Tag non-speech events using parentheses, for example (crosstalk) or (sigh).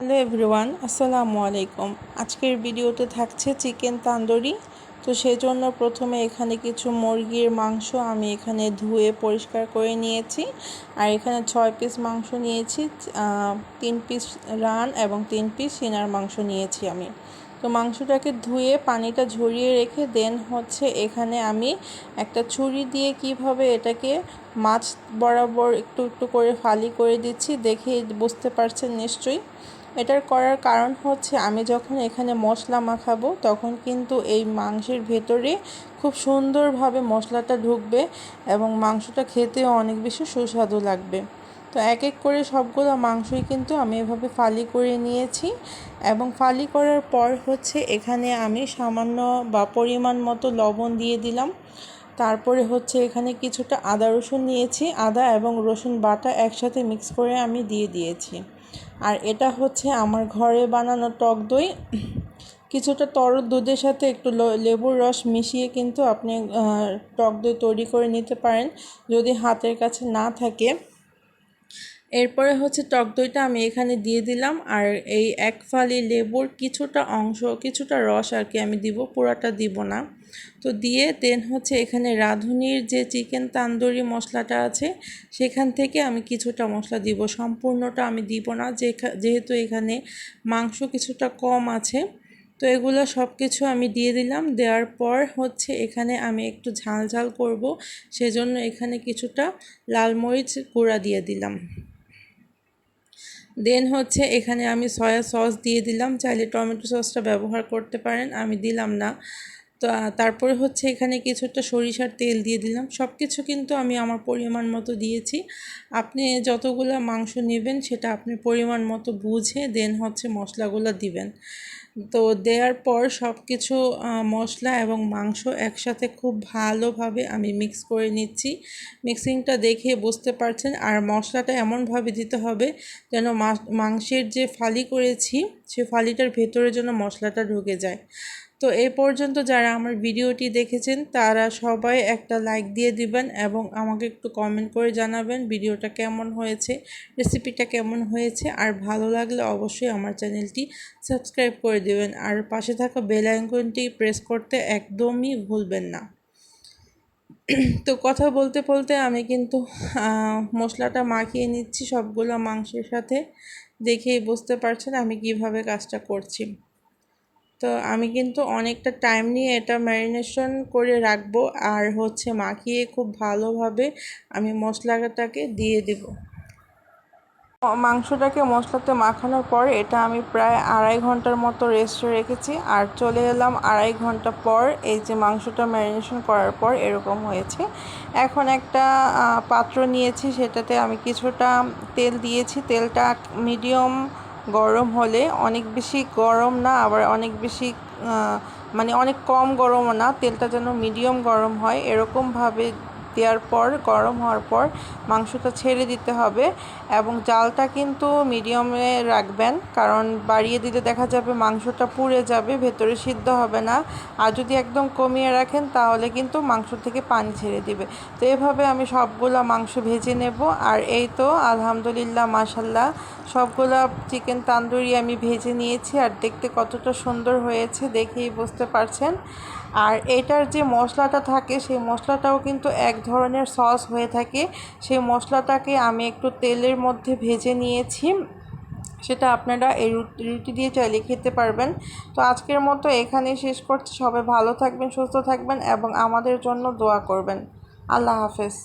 Hello everyone, আসসালামু আলাইকুম। আজকের ভিডিওতে থাকছে চিকেন তান্দুরি। তো সেজন্য প্রথমে এখানে কিছু মুরগির মাংস আমি এখানে ধুয়ে পরিষ্কার করে নিয়েছি। আর এখানে ছয় পিস মাংস নিয়েছি তিন পিস রান এবং তিন পিস সিনার মাংস নিয়েছি আমি। তো মাংসটাকে ধুয়ে পানিটা ঝরিয়ে রেখে দেন হচ্ছে এখানে আমি একটা ছুরি দিয়ে কীভাবে এটাকে মাছ বরাবর একটু একটু করে ফালি করে দিচ্ছি, দেখে বুঝতে পারছেন নিশ্চয়ই। এটার করার কারণ হচ্ছে আমি যখন এখানে মশলা মাখাবো, তখন কিন্তু এই মাংসের ভেতরে খুব সুন্দরভাবে মশলাটা ঢুকবে এবং মাংসটা খেতেও অনেক বেশি সুস্বাদু লাগবে। তো এক এক করে সবগুলো মাংসই কিন্তু আমি এভাবে ফালি করে নিয়েছি এবং ফালি করার পর হচ্ছে এখানে আমি সামান্য বা পরিমাণ মতো লবণ দিয়ে দিলাম। তারপরে হচ্ছে এখানে কিছুটা আদা রসুন নিয়েছি, আদা এবং রসুন বাটা একসাথে মিক্স করে আমি দিয়ে দিয়েছি। আর এটা হচ্ছে আমার ঘরে বানানো টক দই। কিছুটা তরল দুধের সাথে একটু লেবুর রস মিশিয়ে কিন্তু আপনি টক দই তৈরি করে নিতে পারেন। যদি হাতের কাছে না থাকে এরপরে হচ্ছে টক দইটা আমি এখানে দিয়ে দিলাম, আর এই এক ফালি লেবুর কিছুটা অংশ, কিছুটা রস আর কি আমি দিব পুরাটা দিব না। তো দিয়ে দেন হচ্ছে এখানে রাঁধুনির যে চিকেন তান্দুরি মশলাটা আছে, সেখান থেকে আমি কিছুটা মশলা দিব। সম্পূর্ণটা আমি দিব না যেহেতু এখানে মাংস কিছুটা কম আছে, তো এগুলো সব কিছু আমি দিয়ে দিলাম। দেওয়ার পর হচ্ছে এখানে আমি একটু ঝাল ঝাল করব, সেজন্য এখানে কিছুটা লাল মরিচ গুঁড়া দিয়ে দিলাম। দেন হচ্ছে এখানে আমি সয়া সস দিয়ে দিলাম। চাইলে টমেটো সসটা ব্যবহার করতে পারেন, আমি দিলাম না। তো তারপরে হচ্ছে এখানে কিছুটা সরিষার তেল দিয়ে দিলাম। সব কিছু কিন্তু আমি আমার পরিমাণ মতো দিয়েছি। আপনি যতগুলো মাংস নেবেন সেটা আপনি পরিমাণ মতো বুঝে দেন হচ্ছে মশলাগুলো দিবেন। তো দেওয়ার পর সব কিছু মশলা এবং মাংস একসাথে খুব ভালোভাবে আমি মিক্স করে নিচ্ছি। মিক্সিংটা দেখে বুঝতে পারছেন আর মশলাটা এমনভাবে দিতে হবে যেন মাংসের যে ফালি করেছি, সে ফালিটার ভেতরে যেন মশলাটা ঢুকে যায়। তো এই পর্যন্ত যারা আমার ভিডিওটি দেখেছেন, তারা সবাই একটা লাইক দিয়ে দিবেন এবং আমাকে একটু কমেন্ট করে জানাবেন ভিডিওটা কেমন হয়েছে রেসিপিটা কেমন হয়েছে। আর ভালো লাগলে অবশ্যই আমার চ্যানেলটি সাবস্ক্রাইব করে দেবেন। আর পাশে থাকা বেল আইকনটি প্রেস করতে একদমই ভুলবেন না। (clears throat) তো কথা বলতে বলতে আমি কিন্তু মশলাটা মাখিয়ে নিচ্ছি সবগুলো মাংসের সাথে। দেখেই বুঝতে পারছেন আমি কীভাবে কাজটা করছি। তো আমি কিন্তু অনেকটা টাইম নিয়ে এটা ম্যারিনেশন করে রাখব। আর হচ্ছে মাখিয়ে খুব ভালোভাবে আমি মশলাটাকে দিয়ে দেব। মাংসটাকে মশলাতে মাখানোর পর এটা আমি প্রায় আড়াই ঘণ্টার মতো রেস্টে রেখেছি। আর চলে এলাম আড়াই ঘণ্টা পর এই যে মাংসটা ম্যারিনেশন করার পর এরকম হয়েছে। এখন একটা পাত্র নিয়েছি, সেটাতে আমি কিছুটা তেল দিয়েছি। তেলটা মিডিয়াম গরম হলে অনেক বেশি গরম না, আবার অনেক বেশি মানে অনেক কম গরমও না, তেলটা যেন মিডিয়াম গরম হয়, এরকমভাবে দেওয়ার পর, গরম হওয়ার পর মাংসটা ছেড়ে দিতে হবে এবং জালটা কিন্তু মিডিয়ামে রাখবেন। কারণ বাড়িয়ে দিলে দেখা যাবে মাংসটা পুড়ে যাবে, ভেতরে সিদ্ধ হবে না। আর যদি একদম কমিয়ে রাখেন, তাহলে কিন্তু মাংস থেকে পানি ছেড়ে দিবে। তো এভাবে আমি সবগুলো মাংস ভেজে নেব। আর এই তো, আলহামদুলিল্লাহ মাসাল্লাহ সবগুলো চিকেন তান্দুরি আমি ভেজে নিয়েছি। আর দেখতে কতটা সুন্দর হয়েছে দেখেই বুঝতে পারছেন। আর এটার যে মশলাটা থাকে, সেই মশলাটাও কিন্তু এক ধরনের সস হয়ে থাকে। সেই মশলাটাকে আমি একটু তেলের মধ্যে ভেজে নিয়েছি। সেটা আপনারা এই রুটি দিয়ে চাইলে খেতে পারবেন। তো আজকের মতো এখানেই শেষ করছি। সবাই ভালো থাকবেন, সুস্থ থাকবেন এবং আমাদের জন্য দোয়া করবেন। আল্লাহ হাফেজ।